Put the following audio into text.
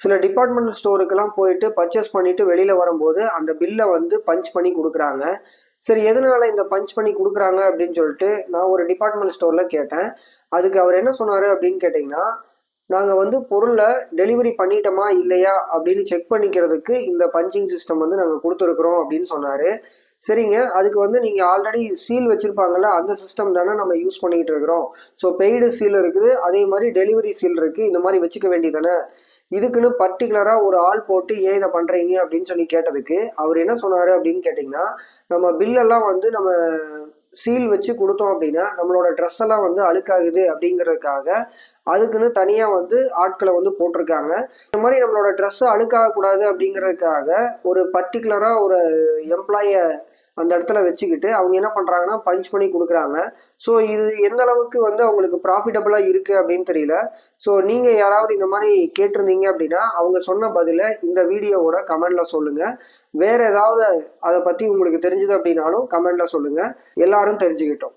சில டிபார்ட்மெண்டல் ஸ்டோருக்கெல்லாம் போயிட்டு பர்ச்சேஸ் பண்ணிட்டு வெளியில வரும்போது அந்த பில்லை வந்து பஞ்ச் பண்ணி கொடுக்குறாங்க. சரி எதனால இந்த பஞ்ச் பண்ணி கொடுக்குறாங்க அப்படின்னு சொல்லிட்டு நான் ஒரு டிபார்ட்மெண்ட் ஸ்டோர்ல கேட்டேன். அதுக்கு அவர் என்ன சொன்னாரு அப்படின்னு கேட்டிங்கன்னா நாங்கள் வந்து பொருளை டெலிவரி பண்ணிட்டோமா இல்லையா அப்படின்னு செக் பண்ணிக்கிறதுக்கு இந்த பஞ்சிங் சிஸ்டம் வந்து நாங்கள் கொடுத்துருக்குறோம் அப்படின்னு சொன்னார். சரிங்க அதுக்கு வந்து நீங்கள் ஆல்ரெடி சீல் வச்சுருப்பாங்கல்ல அந்த சிஸ்டம் தானே நம்ம யூஸ் பண்ணிக்கிட்டு இருக்கிறோம். ஸோ பெய்டு சீல் இருக்குது அதே மாதிரி டெலிவரி சீல் இருக்குது இந்த மாதிரி வச்சுக்க வேண்டியதானே இதுக்குன்னு பர்டிகுலராக ஒரு ஆள் போட்டு ஏன் இதை பண்ணுறீங்க அப்படின்னு சொல்லி கேட்டதுக்கு அவர் என்ன சொன்னார் அப்படின்னு கேட்டிங்கன்னா நம்ம பில்லெல்லாம் வந்து நம்ம சீல் வச்சு கொடுத்தோம் அப்படின்னா நம்மளோட ட்ரெஸ் எல்லாம் வந்து அழுக்காகுது அப்படிங்கிறதுக்காக அதுக்குன்னு தனியாக வந்து ஆட்களை வந்து போட்டிருக்காங்க. இந்த மாதிரி நம்மளோட ட்ரெஸ் அழுக்காகக்கூடாது அப்படிங்கிறதுக்காக ஒரு பர்டிகுலராக ஒரு எம்ப்ளாயை அந்த இடத்துல வச்சுக்கிட்டு அவங்க என்ன பண்ணுறாங்கன்னா பஞ்ச் பண்ணி கொடுக்குறாங்க. ஸோ இது எந்த அளவுக்கு வந்து அவங்களுக்கு ப்ராஃபிட்டபுளாக இருக்குது அப்படின்னு தெரியல. ஸோ நீங்கள் யாராவது இந்த மாதிரி கேட்டிருந்தீங்க அப்படின்னா அவங்க சொன்ன பதிலை இந்த வீடியோவோட கமெண்டில் சொல்லுங்கள் வேறு ஏதாவது அதை பற்றி உங்களுக்கு தெரிஞ்சது அப்படின்னாலும் கமெண்டில் சொல்லுங்கள் எல்லாரும் தெரிஞ்சுக்கிட்டோம்.